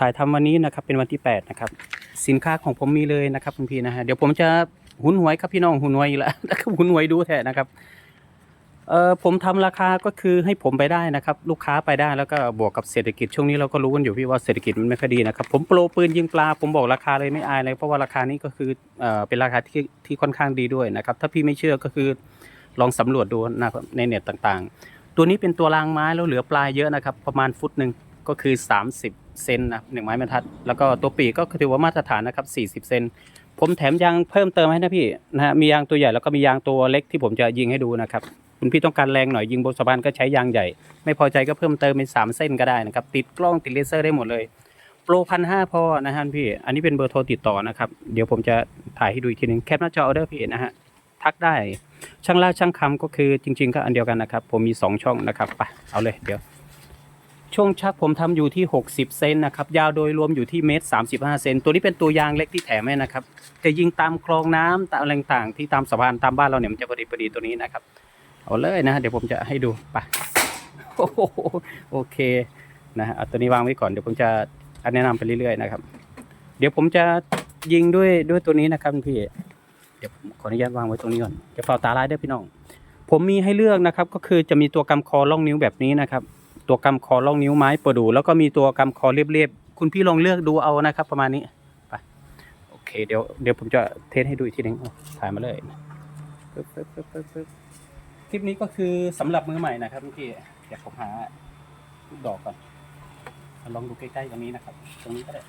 ถ่ายทำวันนี้นะครับเป็นวันที่ 8 นะครับ สินค้าของผมมีเลยนะครับคุณพี่นะฮะเดี๋ยวผมจะหุนหวยครับพี่น้องหุนหวยอีกแล้วนะครับหุนหวยดูแท้นะครับเอ่อผมทำราคาก็คือให้ผมไปได้นะครับ ลูกค้าไปได้แล้วก็บวกกับเศรษฐกิจช่วงนี้เราก็รู้กันอยู่พี่ว่าเศรษฐกิจมันไม่ค่อยดีนะครับ ผมโปรปืนยิงปลาผมบอกราคาเลยไม่อายเลยเพราะว่าราคานี้ก็คือเอ่อเป็นราคาที่ที่ค่อนข้างดีด้วยนะครับ ถ้าพี่ไม่เชื่อก็คือลองสำรวจดูนะครับในเน็ตต่างๆ ตัวนี้เป็นตัวรางไม้แล้วเหลือปลายเยอะนะครับ ประมาณฟุตหนึ่งก็คือ 30 เซนนะหนึ่งไม้บรรทัด แล้วก็ตัวปีกก็ถือว่ามาตรฐานนะครับ 40 เซนผมแถมยางเพิ่มเติมให้นะพี่นะฮะมียางตัวใหญ่แล้วก็มียางตัวเล็กที่ผมจะยิงให้ดูนะครับคุณพี่ต้องการแรงหน่อยยิงบนสะพานก็ใช้ยางใหญ่ ไม่พอใจก็เพิ่มเติมเป็น 3 เส้นก็ได้นะครับ ติดกล้องติดเลเซอร์ได้หมดเลยโปรพันห้าพอนะฮะพี่ อันนี้เป็นเบอร์โทรติดต่อนะครับ เดี๋ยวผมจะถ่ายให้ดูอีกทีหนึงแคปหน้าจอเอเด้อพี่นะฮะทักได้ช่างล่าช่างคำก็คือจริง ๆ ก็อันเดียวกันนะครับ ผมมี 2 ช่องนะครับไปเอาเลยเดี๋ยว ช่วงชักผมทำอยู่ที่ 60 เซนนะครับ ยาวโดยรวมอยู่ที่เมตร35 เซน ตัวนี้เป็นตัวยางเล็กที่แถมให้นะครับ จะยิงตามคลองน้ำตามอะไรต่างๆที่ตามสะพานตามบ้านเราเนี่ยมันจะพอดีพอดีตัวนี้นะครับ เอาเลยนะ เดี๋ยวผมจะให้ดูไปโอ้โหโอเคนะฮะเอาตัวนี้วางไว้ก่อนเดี๋ยวผมจะแนะนำไปเรื่อยๆนะครับ เดี๋ยวผมจะยิงด้วยด้วยตัวนี้นะครับพี่เดี๋ยวผมขออนุญาตวางไว้ตรงนี้ก่อนจะเฝ้าตาลายเด้พี่น้อง ผมมีให้เลือกนะครับ ก็คือจะมีตัวกำคอล่องนิ้วแบบนี้นะครับ ตัวกำคอล่องนิ้วไม้ประดู่แล้วก็มีตัวกำคอเรียบๆคุณพี่ลองเลือกดูเอานะครับ ประมาณนี้ไปโอเคเดี๋ยวเดี๋ยวผมจะเทสให้ดูอีกทีหนึงถ่ายมาเลยคลิปนี้ก็คือสำหรับมือใหม่นะครับพี่เดี๋ยวผมหาดอกก่อนลองดูใกล้ๆตรงนี้นะครับ ตรงนี้ก็ได้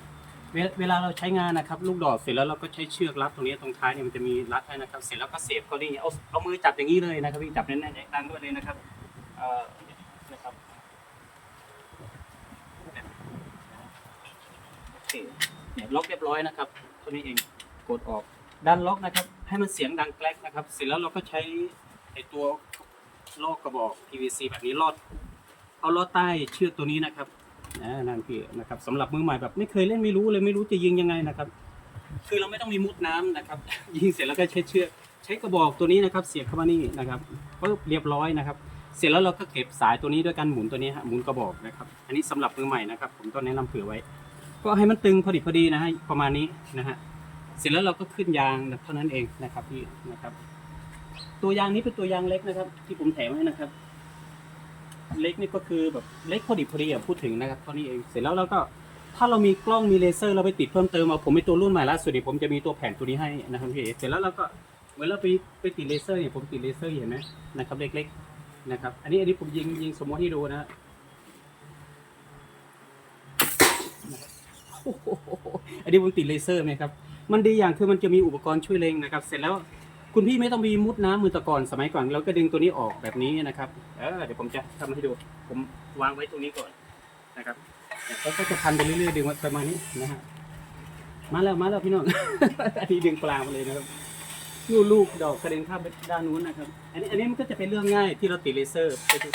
เวลาเราใช้งานนะครับ ลูกดอกเสร็จแล้วเราก็ใช้เชือกรัดตรงนี้ตรงท้ายเนี่ยมันจะมีรัดให้นะครับ เสร็จแล้วก็เสียบเขานี่เอาเอามือจับอย่างนี้เลยนะครับพี่จับแน่นๆดังด้วยเลยนะครับเอ่อนะครับโอเคเนี่ย ล็อกเรียบร้อยนะครับตัวนี้เองกดออกด้านล็อกนะครับ ให้มันเสียงดังแกลกนะครับ เสร็จแล้วเราก็ใช้ไอตัวลอกกระบอก PVC แบบนี้ลอด เอาลอดใต้เชือกตัวนี้นะครับนั่นพี่นะครับสำหรับมือใหม่แบบไม่เคยเล่นไม่รู้เลยไม่รู้จะยิงยังไงนะครับ คือเราไม่ต้องมีมุดน้ำนะครับ ยิงเสร็จแล้วก็ใช้เชือกใช้กระบอกตัวนี้นะครับ เสียบเข้ามานี่นะครับปึ๊บเรียบร้อยนะครับ เสร็จแล้วเราก็เก็บสายตัวนี้ด้วยการหมุนตัวนี้ฮะหมุนกระบอกนะครับ อันนี้สำหรับมือใหม่นะครับ ผมต้องแนะนำเผื่อไว้ ก็ให้มันตึงพอดีพอดีนะฮะประมาณนี้นะฮะเสร็จแล้วเราก็ขึ้นยางเท่านั้นเองนะครับพี่นะครับ ตัวยางนี้เป็นตัวยางเล็กนะครับ ที่ผมแถมให้นะครับ เล็กนี่ก็คือแบบเล็กพอดีพอดีอะพูดถึงนะครับเท่านี้เองเสร็จแล้วเราก็ถ้าเรามีกล้องมีเลเซอร์เราไปติดเพิ่มเติมเอาผมมีตัวรุ่นใหม่ล่าสุดเดี๋ยผมจะมีตัวแผ่นตัวนี้ให้นะครับพี่เสร็จแล้วเราก็เวลาไปไปติดเลเซอร์เนี่ยผมติดเลเซอร์เห็นไหมนะครับเล็กๆนะครับ อันนี้อันนี้ผมยิงยิงสมมติให้ดูนะ โอ้โหอันนี้ผมติดเลเซอร์ไหมครับ มันดีอย่างคือมันจะมีอุปกรณ์ช่วยเล็งนะครับ เสร็จแล้วคุณพี่ไม่ต้องมีมุดน้ำมือตะกอนสมัยก่อนเราก็ดึงตัวนี้ออกแบบนี้นะครับเออเดี๋ยวผมจะทำให้ดู ผมวางไว้ตรงนี้ก่อนนะครับแล้วก็จะพันไปเรื่อยๆดึงประมาณนี้นะฮะมาแล้วมาแล้วพี่น้องอันนี้ดึงปลามาเลยนะครับนู่ลูกดอกกระเด็นข้ามไปด้านนู้นนะครับ อันนี้อันนี้มันก็จะเป็นเรื่องง่ายที่เราติดเลเซอร์ไปดู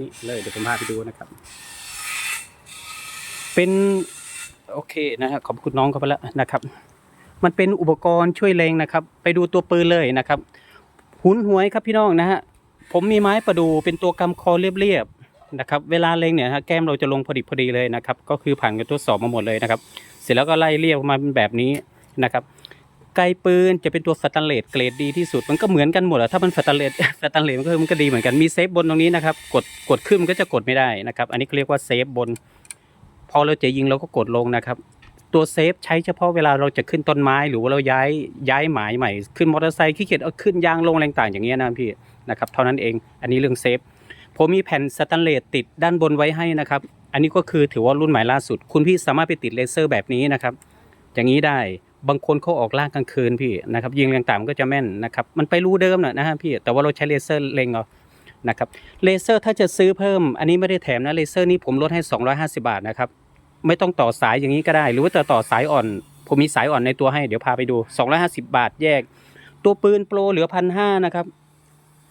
นี่เลยเดี๋ยวผมพาไปดูนะครับ เป็น โอเคนะฮะขอบคุณน้องเขาไปแล้วนะครับ มันเป็นอุปกรณ์ช่วยเลงนะครับ ไปดูตัวปืนเลยนะครับ หุนหวยครับพี่น้องนะฮะผมมีไม้ประดูเป็นตัวกำคอเรียบๆนะครับ เวลาเล็งเนี่ยฮะแก้มเราจะลงพอดีพอดีเลยนะครับ ก็คือผ่านการทดสอบมาหมดเลยนะครับ เสร็จแล้วก็ไล่เรียบมาเป็นแบบนี้นะครับไกลปืนจะเป็นตัวสแตนเลสเกรดดีที่สุดมันก็เหมือนกันหมดอะถ้ามันสแตนเลสสแตนเลสมันก็มันก็ดีเหมือนกันมีเซฟบนตรงนี้นะครับ กดกดขึ้นมันก็จะกดไม่ได้นะครับ อันนี้เขาเรียกว่าเซฟบน พอเราจะยิงเราก็กดลงนะครับ ตัวเซฟใช้เฉพาะเวลาเราจะขึ้นต้นไม้ หรือว่าเราย้ายย้ายหมายใหม่ ขึ้นมอเตอร์ไซค์ขี้เกียจเอาขึ้นยางลงแรงต่างอย่างเงี้ยนะพี่นะครับเท่านั้นเองอันนี้เรื่องเซฟผมมีแผ่นสแตนเลสติดด้านบนไว้ให้นะครับ อันนี้ก็คือถือว่ารุ่นใหม่ล่าสุด คุณพี่สามารถไปติดเลเซอร์แบบนี้นะครับ อย่างนี้ได้บางคนเขาออกล่ากลางคืนพี่นะครับยิงแรงต่างๆก็จะแม่นนะครับ มันไปรู้เดิมน่ะนะฮะพี่แต่ว่าเราใช้เลเซอร์เล็งเอา นะครับเลเซอร์ถ้าจะซื้อเพิ่ม อันนี้ไม่ได้แถมนะเลเซอร์นี่ผมลดให้ 250 บาทนะครับไม่ต้องต่อสายอย่างนี้ก็ได้ หรือว่าจะต่อสายอ่อน ผมมีสายอ่อนในตัวให้เดี๋ยวพาไปดู 250 บาทแยก ตัวปืนโปรเหลือพันห้านะครับ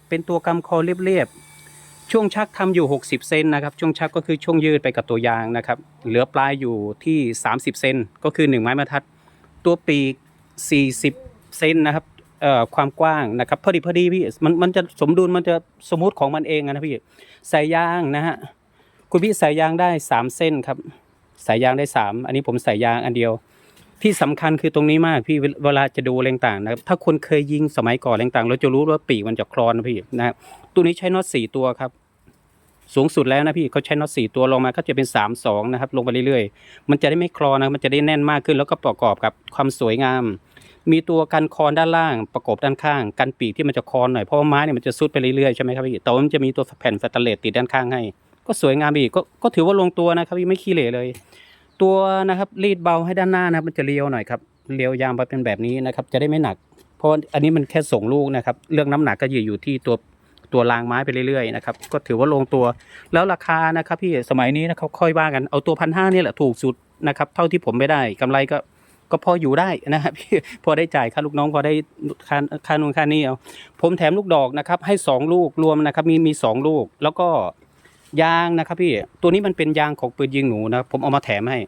เป็นตัวกำคอเรียบๆช่วงชักทำอยู่ 60 เซนนะครับช่วงชักก็คือช่วงยืดไปกับตัวยางนะครับเหลือปลายอยู่ที่ 30 เซนก็คือ 1 ไม้บรรทัด ตัวปีก40 เซนนะครับ เอ่อความกว้างนะครับพอดีพอดีพี่มันมันจะสมดุลมันจะสมูทของมันเองนะพี่ใส่ยางนะฮะคุณพี่ใส่ยางได้3เส้นครับสายยางได้สามอันนี้ผมใส่ยางอันเดียว ที่สำคัญคือตรงนี้มากพี่เวลาจะดูอะไรต่างนะครับถ้าคนเคยยิงสมัยก่อนอะไรต่าง เราจะรู้ว่าปีกมันจะคลอนนะพี่นะครับตัวนี้ใช้น็อตสี่ตัวครับ สูงสุดแล้วนะพี่เขาใช้น็อตสี่ตัวลงมาก็จะเป็นสามสองนะครับ ลงไปเรื่อยๆ มันจะได้ไม่คลอนนะมันจะได้แน่นมากขึ้นแล้วก็ประกอบกับความสวยงาม มีตัวกันคอนด้านล่างประกบด้านข้าง กันปีกที่มันจะคอนหน่อยเพราะว่าไม้เนี่ยมันจะซุดไปเรื่อยๆใช่ไหมครับพี่แต่ว่ามันจะมีตัวแผ่นสแตนเลสติดด้านข้างให้ ก็สวยงามอีกก็ก็ถือว่าลงตัวนะครับพี่ไม่ขี้เหร่เลย ตัวนะครับรีดเบาให้ด้านหน้านะครับมันจะเลี้ยวหน่อยครับเลี้ยวยางมาเป็นแบบนี้นะครับ จะได้ไม่หนัก เพราะอันนี้มันแค่ส่งลูกนะครับ เรื่องน้ำหนักก็อยู่อยู่ที่ตัวตัวรางไม้ไปเรื่อยๆนะครับก็ถือว่าลงตัว แล้วราคานะครับพี่สมัยนี้นะครับค่อยว่ากันเอาตัวพันห้านี่แหละถูกสุดนะครับ เท่าที่ผมไม่ได้กำไรก็ ก็พออยู่ได้นะครับพี่พอได้จ่ายค่าลูกน้องพอได้ค่าค่านู่นค่านี่เอาผมแถมลูกดอกนะครับให้สองลูกรวมนะครับมีมีสองลูก แล้วก็ยางนะครับพี่ตัวนี้มันเป็นยางของปืนยิงหนูนะผมเอามาแถมให้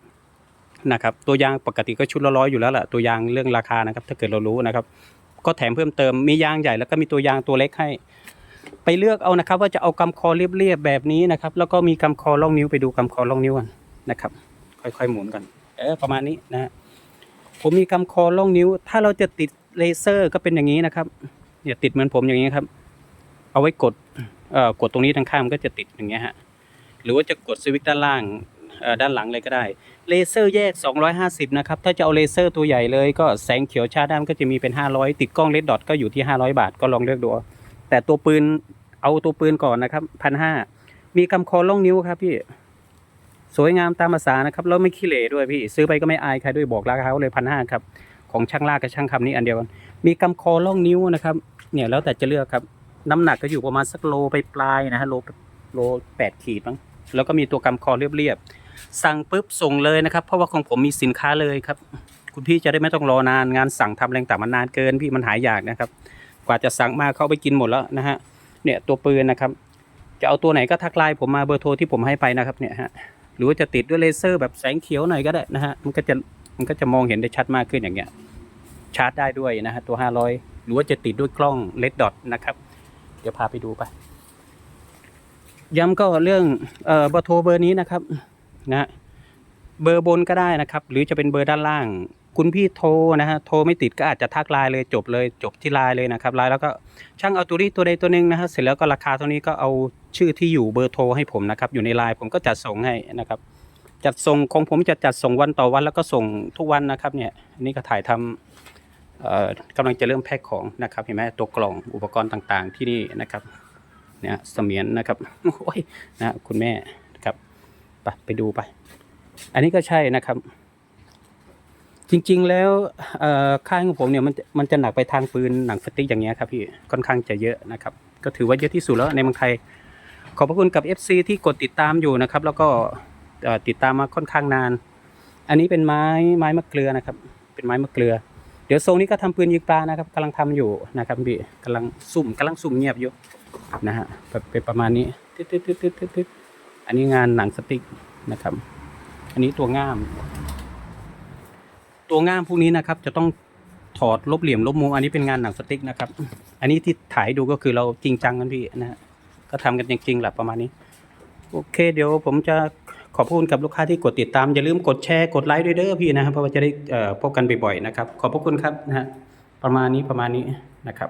นะครับตัวยางปกติก็ชุดละร้อยอยู่แล้วแหละตัวยางเรื่องราคานะครับ ถ้าเกิดเรารู้นะครับ ก็แถมเพิ่มเติมมียางใหญ่แล้วก็มีตัวยางตัวเล็กให้ ไปเลือกเอานะครับ ว่าจะเอากำคอเรียบๆแบบนี้นะครับ แล้วก็มีกำคอล่องนิ้วไปดูกำคอล่องนิ้วกันนะครับ ค่อยๆหมุนกันเออประมาณนี้นะฮะ ผมมีกำคอล่องนิ้ว ถ้าเราจะติดเลเซอร์ก็เป็นอย่างนี้นะครับอย่าติดเหมือนผมอย่างนี้ครับ เอาไว้กดเอ่อกดตรงนี้ทางข้างมันก็จะติดอย่างเงี้ยฮะหรือว่าจะกดสวิตช์ด้านล่างเอ่อด้านหลังเลยก็ได้เลเซอร์แยก 250 นะครับ ถ้าจะเอาเลเซอร์ตัวใหญ่เลยก็แสงเขียวชาด้มันก็จะมีเป็น 500 ติดกล้องเลดดอทก็อยู่ที่ 500 บาทก็ลองเลือกดู แต่ตัวปืนเอาตัวปืนก่อนนะครับพันห้ามีกำคอล่องนิ้วครับพี่ สวยงามตามภาษานะครับแล้วไม่ขี้เหร่ด้วยพี่ ซื้อไปก็ไม่อายใครด้วยบอกราคาเขาเลยพันห้าครับของช่างลากกับช่างคำนี้อันเดียวกันมีกำคอล่องนิ้วนะครับ เนี่ยแล้วแต่จะเลือกครับ น้ำหนักก็อยู่ประมาณสักโลไปปลายนะฮะโลโลแปดขีดมั้งแล้วก็มีตัวกำคอเรียบๆสั่งปุ๊บส่งเลยนะครับ เพราะว่าของผมมีสินค้าเลยครับ คุณพี่จะได้ไม่ต้องรอนานงานสั่งทำแรงต่างมันนานเกินพี่มันหายอยากนะครับ กว่าจะสั่งมาเข้าไปกินหมดแล้วนะฮะเนี่ยตัวปืนนะครับ จะเอาตัวไหนก็ทักไลน์ผมมาเบอร์โทรที่ผมให้ไปนะครับเนี่ยฮะ หรือว่าจะติดด้วยเลเซอร์แบบแสงเขียวหน่อยก็ได้นะฮะมันก็จะมันก็จะมองเห็นได้ชัดมากขึ้นอย่างเงี้ยชาร์จได้ด้วยนะฮะตัว 500 หรือว่าจะติดด้วยกล้องเลดดอทนะครับ เดี๋ยวพาไปดูไปย้ำก็เรื่องเอ่อเบอร์โทรเบอร์นี้นะครับนะฮะเบอร์บนก็ได้นะครับ หรือจะเป็นเบอร์ด้านล่าง คุณพี่โทรนะฮะโทรไม่ติดก็อาจจะทักไลน์เลยจบเลยจบที่ไลน์เลยนะครับไลน์แล้วก็ช่างเอาตัวนี้ตัวใดตัวหนึ่งนะฮะเสร็จแล้วก็ราคาเท่านี้ก็เอาชื่อที่อยู่เบอร์โทรให้ผมนะครับอยู่ในไลน์ผมก็จัดส่งให้นะครับจัดส่งของผมจะจัดส่งวันต่อวันแล้วก็ส่งทุกวันนะครับเนี่ยอันนี่ก็ถ่ายทำกำลังจะเริ่มแพ็คของนะครับเห็นไหมตัวกล่องอุปกรณ์ต่างๆที่นี่นะครับเนี่ยเสมียนนะครับโอ้ยนะคุณแม่นะครับไปไปดูไป อันนี้ก็ใช่นะครับ จริง ๆ แล้วค่ายของผมเนี่ยมันมันจะหนักไปทางปืนหนังสติ๊กอย่างเงี้ยครับพี่ค่อนข้างจะเยอะนะครับ ก็ถือว่าเยอะที่สุดแล้วในเมืองไทย ขอบพระคุณกับ FC ที่กดติดตามอยู่นะครับ แล้วก็ติดตามมาค่อนข้างนาน อันนี้เป็นไม้ไม้มะเกลือนะครับ เป็นไม้มะเกลือ เดี๋ยวทรงนี้ก็ทำปืนยิงปลานะครับกำลังทำอยู่นะครับพี่กำลังซุ่มกำลังซุ่มเงียบอยู่นะฮะเป็นประมาณนี้ตึ๊ดตึ๊ดตึ๊ดตึ๊ดตึ๊ดตึ๊ดอันนี้งานหนังสติ๊กนะครับ อันนี้ตัวง่าม ตัวง่ามพวกนี้นะครับ จะต้องถอดลบเหลี่ยมลบมุมอันนี้เป็นงานหนังสติ๊กนะครับ อันนี้ที่ถ่ายดูก็คือเราจริงจังกันพี่นะฮะก็ทำกันจริงๆแหละประมาณนี้ โอเค เดี๋ยวผมจะขอบคุณกับลูกค้าที่กดติดตาม อย่าลืมกดแชร์กดไลค์ด้วยเด้อพี่นะครับเพราะว่าจะได้พบกันบ่อยๆนะครับ ขอบพระคุณครับนะฮะประมาณนี้ประมาณนี้นะครับ